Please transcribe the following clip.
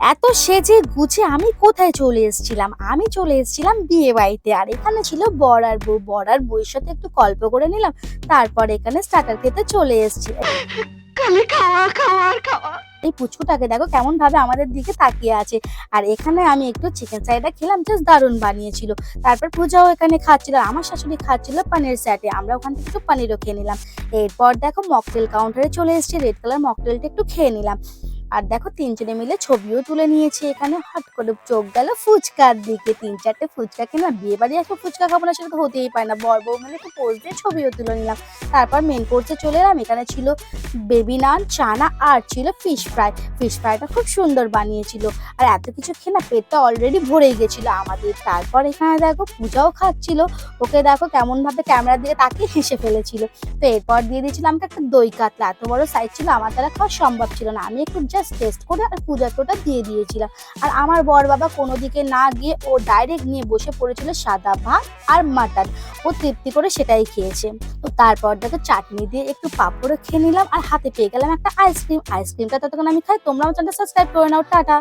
এত সেজে গুছে আমি কোথায় চলে এসেছিলাম? আমি চলে এসেছিলাম বিয়ে বাড়িতে আর এখানে ছিল বর আর বউ। বর আর বউয়ের সাথে একটু গল্প করে নিলাম। তারপর এখানে স্টার্টার খেতে চলে এসেছি। খালি খাওয়া খাওয়া খাওয়া। এই পুচকুটাকে দেখো কেমন ভাবে আমাদের দিকে তাকিয়ে আছে। আর এখানে আমি একটু চিকেন সাইডটা খেলাম জাস্ট দারুণ বানিয়েছিল। তারপর পূজাও এখানে খাচ্ছিল আমার শাশুড়ি খাচ্ছিল পানির স্যাটে আমরা ওখান থেকে একটু পানিরও খেয়ে নিলাম। এরপর দেখো মকটেল কাউন্টারে চলে এসেছি। রেড কালার মকটেলটা একটু খেয়ে নিলাম। আর দেখো তিনজনে মিলে ছবিও তুলে নিয়েছে এখানে। হট করে চোখ গেল ফুচকার দিকে। তিন চারটে ফুচকা কিনলাম বিয়ে বাড়ি আসব ফুচকা খাব না সেটা তো হতেই পারে না। বর বউ মিলে একটু পোজ দিয়ে ছবিও তুলে নিলাম। তারপর মেন কোর্সে চলে এলাম। এখানে ছিল বেবি নান চানা আর ছিল ফিশ ফ্রাই ফিশ ফ্রাইটা খুব সুন্দর বানিয়েছিল। আর এত কিছু খেয়ে না পেটটা অলরেডি ভরেই গেছিল আমাদের। তারপর এখানে দেখো পূজাও খাচ্ছিল। ওকে দেখো কেমন ভাবে ক্যামেরার দিকে তাকিয়ে হেসে ফেলেছিল। তো এরপর দিয়ে দিয়েছিলাম আমাকে একটা দই কাতলা। এত বড় সাইজ ছিল, আমার দ্বারা খাওয়া সম্ভব ছিল না। আমি একটু জাস্ট টেস্ট করে আর পূজার টোটা দিয়ে দিয়েছিলাম। আর আমার বর বাবা কোনো দিকে না গিয়ে ও ডাইরেক্ট নিয়ে বসে পড়েছিল সাদা ভাত আর মাটন ও তৃপ্তি করে সেটাই খেয়েছে। তো তারপর দেখো চাটনি দিয়ে একটু পাঁপড়ও খেয়ে নিলাম আর হাতে পেয়ে গেলাম একটা আইসক্রিম আইসক্রিমটা ততক্ষণ আমি খাই, তোমরাও চ্যানেলটা সাবস্ক্রাইব করে নাও। টাটা।